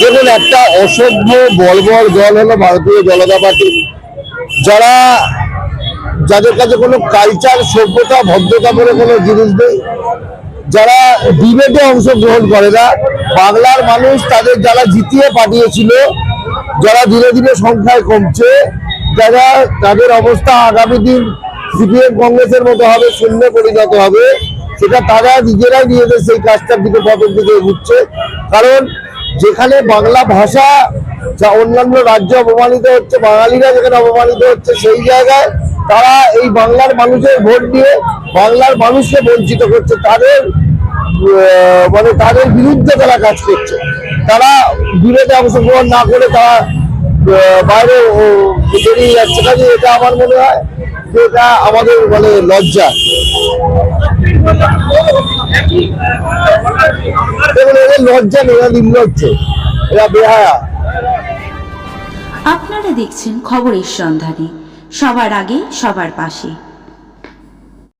দেখুন, একটা অসভ্য বর্বর দল হলো ভারতীয় জনতা পার্টি। যারা, যাদের কাছে কোনো কালচার সভ্যতা, ভদ্রতা বলে কোনো জিনিস নেই, যারা ডিবেটে অংশগ্রহণ করে না, বাংলার মানুষ তাদের যারা জিতিয়ে পাঠিয়েছিল, যারা ধীরে ধীরে সংখ্যায় কমছে, যারা তাদের অবস্থা আগামী দিন সিপিএম কংগ্রেসের মতো হবে, শূন্য পরিণত হবে সেটা তারা নিজেরাই নিজেদের সেই কাজটার দিকে, পথের দিকে এগুচ্ছে। কারণ যেখানে বাংলা ভাষা, যা অন্যান্য রাজ্য অপমানিত হচ্ছে, বাঙালিরা যেখানে অপমানিত হচ্ছে, সেই জায়গায় তারা এই বাংলার মানুষের ভোট দিয়ে বাংলার মানুষকে বঞ্চিত করছে। তাদের মানে তাদের বিরুদ্ধে তারা কাজ করছে। তারা বিরোধে অংশগ্রহণ না করে তারা বাইরে বেরিয়ে যাচ্ছে কাজে এটা আমার মনে হয় যে এটা আমাদের মানে লজ্জা। এদের লজ্জা নেই, এরা নির্লজ্জ, এরা বেহায়া। আপনারা দেখছেন খবরের সন্ধানে। সবার আগে, সবার পাশে।